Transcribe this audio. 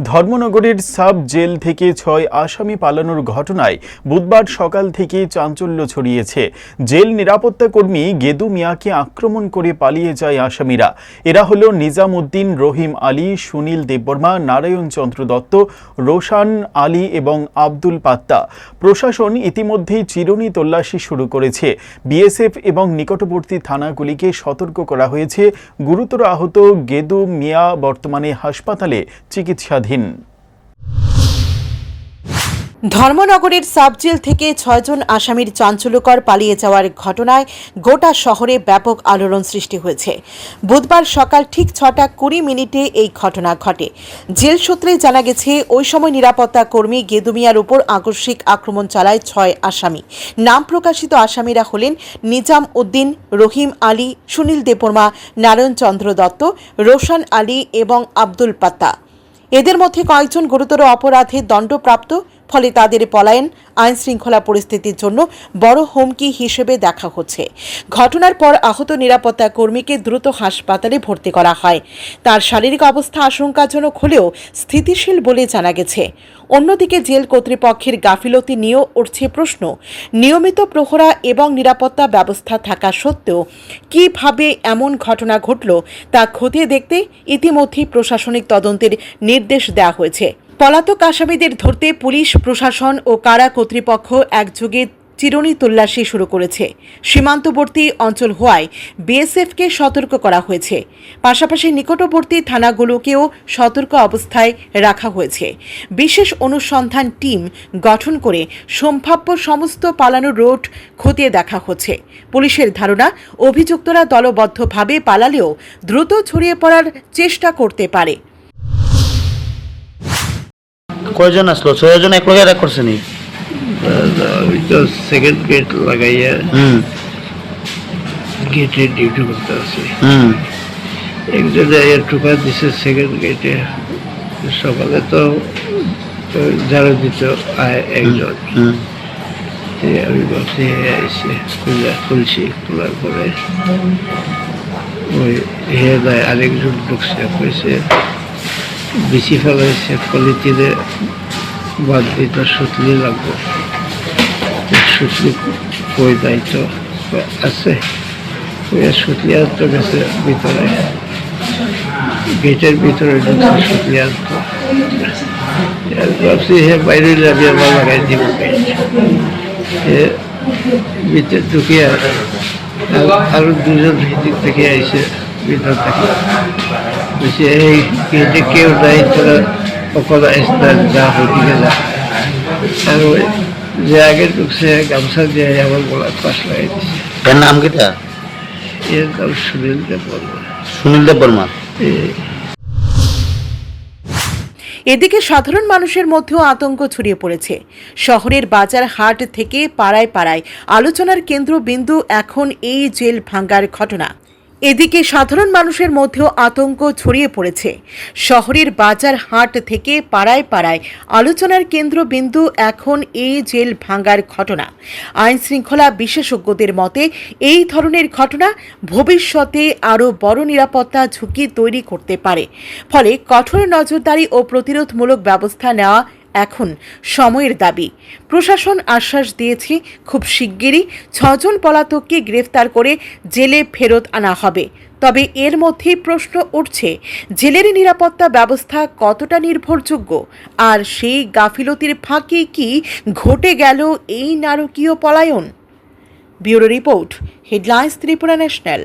ধর্মনগরের sub jail থেকে ছয় আসামি পালানোর ঘটনায় বুধবার সকাল থেকে চাঞ্চল্য ছড়িয়েছে। জেল নিরাপত্তা কর্মী গেদু মিয়াকে আক্রমণ করে পালিয়ে যায় আসামিরা। এরা হল নিজাম উদ্দিন রহিম আলী, সুনীল দেববর্মা, নারায়ণ চন্দ্র দত্ত, রোশান আলী এবং আব্দুল পাত্তা। প্রশাসন ইতিমধ্যেই চিরুনি তল্লাশি শুরু করেছে। বিএসএফ এবং নিকটবর্তী থানাগুলিকে সতর্ক করা হয়েছে। গুরুতর আহত গেদু মিয়া বর্তমানে হাসপাতালে চিকিৎসাধীন। ধর্মনগরের সাবজেল থেকে ছয়জন আসামির চাঞ্চল্যকর পালিয়ে যাওয়ার ঘটনায় গোটা শহরে ব্যাপক আলোড়ন সৃষ্টি হয়েছে। বুধবার সকাল ঠিক ছটা কুড়ি মিনিটে এই ঘটনা ঘটে। জেল সূত্রে জানা গেছে, ওই সময় নিরাপত্তা কর্মী গেদুমিয়ার উপর আকস্মিক আক্রমণ চালায় ছয় আসামি। নাম প্রকাশিত আসামিরা হলেন নিজাম উদ্দিন, রহিম আলী, সুনীল দেববর্মা, নারায়ণ চন্দ্র দত্ত, রোশন আলী এবং আব্দুল পাত্তা। এদের মধ্যে কয়েকজন গুরুতর অপরাধে দণ্ডপ্রাপ্ত ফলে তাদের পলায়ন আইন শৃঙ্খলা পরিস্থিতির জন্য বড় হুমকি হিসেবে দেখা হচ্ছে। ঘটনার পর আহত নিরাপত্তা কর্মীকে দ্রুত হাসপাতালে ভর্তি করা হয়। তার শারীরিক অবস্থা আশঙ্কাজনক হলেও স্থিতিশীল বলে জানা গেছে। অন্যদিকে জেল কর্তৃপক্ষের গাফিলতি নিয়েও উঠছে প্রশ্ন, নিয়মিত প্রহরা এবং নিরাপত্তা ব্যবস্থা থাকা সত্ত্বেও কীভাবে এমন ঘটনা ঘটল তা খতিয়ে দেখতে ইতিমধ্যেই প্রশাসনিক তদন্তের নির্দেশ দেওয়া হয়েছে। পলাতক আসামিদের ধরতে পুলিশ, প্রশাসন ও কারা কর্তৃপক্ষ একযোগে চিরুনি তল্লাশি শুরু করেছে। সীমান্তবর্তী অঞ্চল হওয়ায় বিএসএফকে সতর্ক করা হয়েছে। পাশাপাশি নিকটবর্তী থানাগুলোকেও সতর্ক অবস্থায় রাখা হয়েছে। বিশেষ অনুসন্ধান টিম গঠন করে সম্ভাব্য সমস্ত পালানো রোড খতিয়ে দেখা হচ্ছে। পুলিশের ধারণা, অভিযুক্তরা দলবদ্ধভাবে পালালেও দ্রুত ছড়িয়ে পড়ার চেষ্টা করতে পারে। কয়জন আসলো? ছয়জন এক লগে অ্যাটাক করছে নি? ওই তো সেকেন্ড গেট লাগাইয়া হুম। গেটে ডিউটি করতে আছে। হুম। একজন ঢুকা দিছে সেকেন্ড গেটে সকালে তো ঝাড়ু দিত একজন। আমি ভাবছি আইসে খুলে খুলছি খোলার পরে ওই হে আরেকজন ঢুকছে কইছে বিচি ফেলাইছে, পলিথিনে বাদ দিতে সুতলি লাগবো। সুতলি কই দেয় তো? আছে। সুতলি আনতে গেছে ভিতরে। গেটের ভিতরে ঢুকছে সুতলি আর ভাবছি হে বাইরে যাবি আমার লাগাই দিব হে ভিতরে আর- আরও দুজন ভিতর থেকে আইসে ভিতর থেকে। গেটে কেউ নাই তোরা যা ওদিকে যা আর যে আগে ঢুকছে গামছা দিয়ে আমার গলার পাশ লাগাই এর নাম কিটা এর নাম সুনীল দেব বর্মা। সুনীল দেব বর্মা? এদিকে সাধারণ মানুষের মধ্যেও আতঙ্ক ছড়িয়ে পড়েছে। শহরের বাজার হাট থেকে পাড়ায় পাড়ায় আলোচনার কেন্দ্রবিন্দু এখন এই জেল ভাঙ্গার ঘটনা। এদিকে সাধারণ মানুষের মধ্যেও আতঙ্ক ছড়িয়ে পড়েছে। শহরের বাজার হাট থেকে পাড়ায় পাড়ায় আলোচনার কেন্দ্রবিন্দু এখন এই জেল ভাঙ্গার ঘটনা। আইন শৃঙ্খলা বিশেষজ্ঞদের মতে, এই ধরনের ঘটনা ভবিষ্যতে আরও বড় নিরাপত্তা ঝুঁকি তৈরি করতে পারে। ফলে কঠোর নজরদারি ও প্রতিরোধমূলক ব্যবস্থা নেওয়া এখন সময়ের দাবি। প্রশাসন আশ্বাস দিয়েছে, খুব শিগগিরই ছজন পলাতককে গ্রেফতার করে জেলে ফেরত আনা হবে। তবে এর মধ্যে প্রশ্ন উঠছে, জেলের নিরাপত্তা ব্যবস্থা কতটা নির্ভরযোগ্য? আর সেই গাফিলতির ফাঁকে কি ঘটে গেল এই নারকীয় পলায়ন? Bureau report, headlines Tripura national.